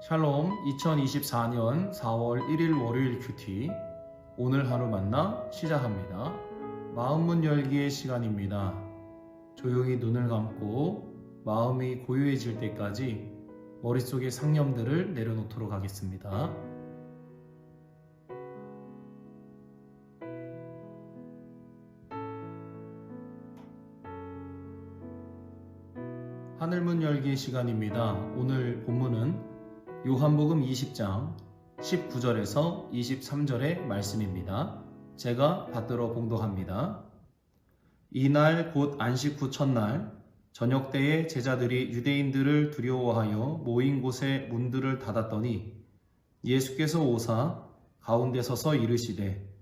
샬롬 2024년 4월 1일 월요일 큐티 오늘 하루 만나 시작합니다. 마음문 열기의 시간입니다. 조용히 눈을 감고 마음이 고요해질 때까지 머릿속의 상념들을 내려놓도록 하겠습니다. 하늘문 열기 시간입니다. 오늘 본문은 요한복음 20장 19절에서 23절의 말씀입니다. 제가 받들어 봉독합니다. 이날 곧 안식 후 첫날 저녁 때에 제자들이 유대인들을 두려워하여 모인 곳에 문들을 닫았더니 예수께서 오사 가운데 서서 이르시되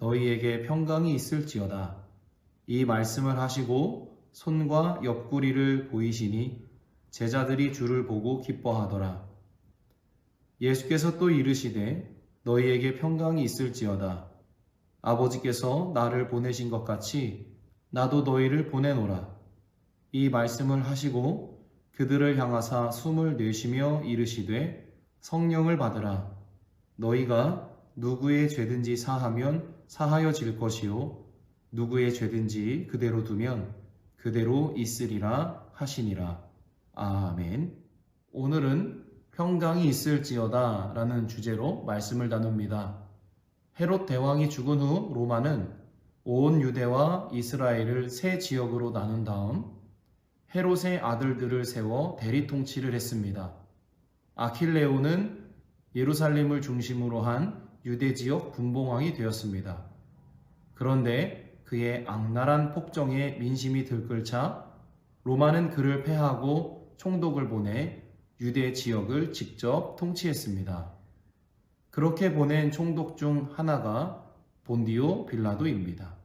너희에게 평강이 있을지어다. 이 말씀을 하시고 손과 옆구리를 보이시니 제자들이 주를 보고 기뻐하더라. 예수께서 또 이르시되 너희에게 평강이 있을지어다. 아버지께서 나를 보내신 것 같이 나도 너희를 보내노라. 이 말씀을 하시고 그들을 향하사 숨을 내쉬며 이르시되 성령을 받으라. 너희가 누구의 죄든지 사하면 사하여질 것이요 누구의 죄든지 그대로 두면 그대로 있으리라 하시니라. 아멘. 오늘은 평강이 있을지어다 라는 주제로 말씀을 나눕니다. 헤롯 대왕이 죽은 후 로마는 온 유대와 이스라엘을 세 지역으로 나눈 다음 헤롯의 아들들을 세워 대리 통치를 했습니다. 아킬레오는 예루살렘을 중심으로 한 유대 지역 분봉왕이 되었습니다. 그런데 그의 악랄한 폭정에 민심이 들끓자 로마는 그를 패하고 총독을 보내 유대 지역을 직접 통치했습니다. 그렇게 보낸 총독 중 하나가 본디오 빌라도입니다.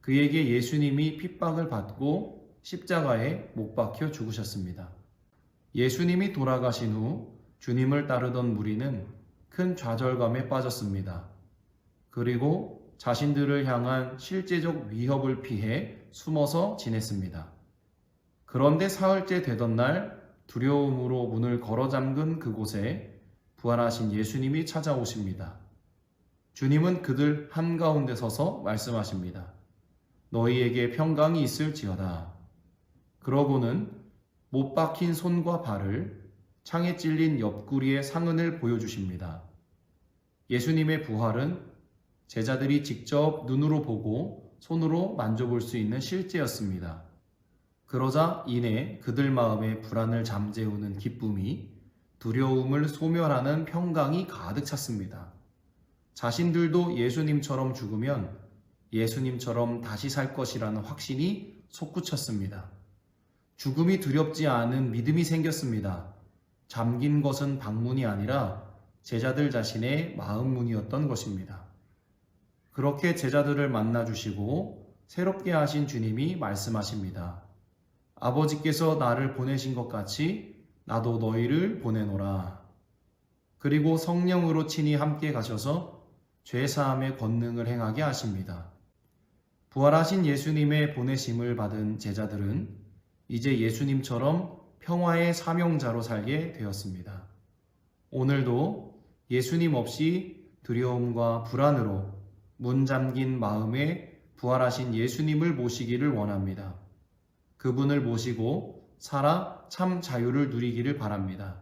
그에게 예수님이 핍박을 받고 십자가에 못 박혀 죽으셨습니다. 예수님이 돌아가신 후 주님을 따르던 무리는 큰 좌절감에 빠졌습니다. 그리고 자신들을 향한 실제적 위협을 피해 숨어서 지냈습니다. 그런데 사흘째 되던 날 두려움으로 문을 걸어 잠근 그곳에 부활하신 예수님이 찾아오십니다. 주님은 그들 한가운데 서서 말씀하십니다. 너희에게 평강이 있을지어다. 그러고는 못 박힌 손과 발을 창에 찔린 옆구리의 상흔을 보여주십니다. 예수님의 부활은 제자들이 직접 눈으로 보고 손으로 만져볼 수 있는 실제였습니다. 그러자 이내 그들 마음에 불안을 잠재우는 기쁨이 두려움을 소멸하는 평강이 가득 찼습니다. 자신들도 예수님처럼 죽으면 예수님처럼 다시 살 것이라는 확신이 솟구쳤습니다. 죽음이 두렵지 않은 믿음이 생겼습니다. 잠긴 것은 방문이 아니라 제자들 자신의 마음문이었던 것입니다. 그렇게 제자들을 만나주시고 새롭게 하신 주님이 말씀하십니다. 아버지께서 나를 보내신 것 같이 나도 너희를 보내노라. 그리고 성령으로 친히 함께 가셔서 죄사함의 권능을 행하게 하십니다. 부활하신 예수님의 보내심을 받은 제자들은 이제 예수님처럼 평화의 사명자로 살게 되었습니다. 오늘도 예수님 없이 두려움과 불안으로 문 잠긴 마음에 부활하신 예수님을 모시기를 원합니다. 그분을 모시고 살아 참 자유를 누리기를 바랍니다.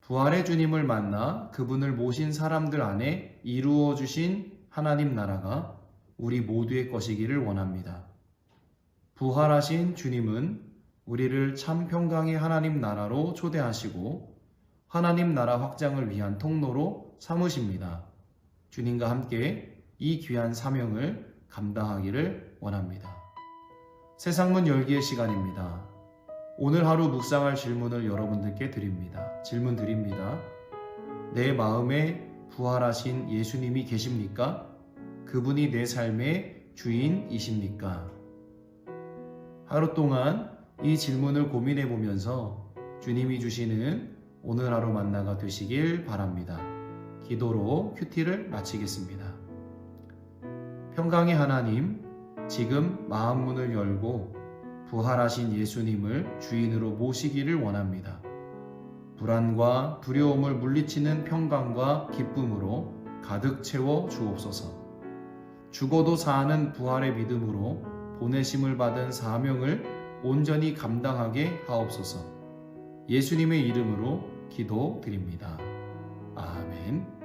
부활의 주님을 만나 그분을 모신 사람들 안에 이루어 주신 하나님 나라가 우리 모두의 것이기를 원합니다. 부활하신 주님은 우리를 참 평강의 하나님 나라로 초대하시고 하나님 나라 확장을 위한 통로로 삼으십니다. 주님과 함께 이 귀한 사명을 감당하기를 원합니다. 세상 문 열기의 시간입니다. 오늘 하루 묵상할 질문을 여러분들께 드립니다. 질문 드립니다. 내 마음에 부활하신 예수님이 계십니까? 그분이 내 삶의 주인이십니까? 하루 동안 이 질문을 고민해 보면서 주님이 주시는 오늘 하루 만나가 되시길 바랍니다. 기도로 큐티를 마치겠습니다. 평강의 하나님, 지금 마음 문을 열고 부활하신 예수님을 주인으로 모시기를 원합니다. 불안과 두려움을 물리치는 평강과 기쁨으로 가득 채워 주옵소서. 죽어도 사는 부활의 믿음으로 보내심을 받은 사명을 온전히 감당하게 하옵소서. 예수님의 이름으로 기도드립니다. 아멘.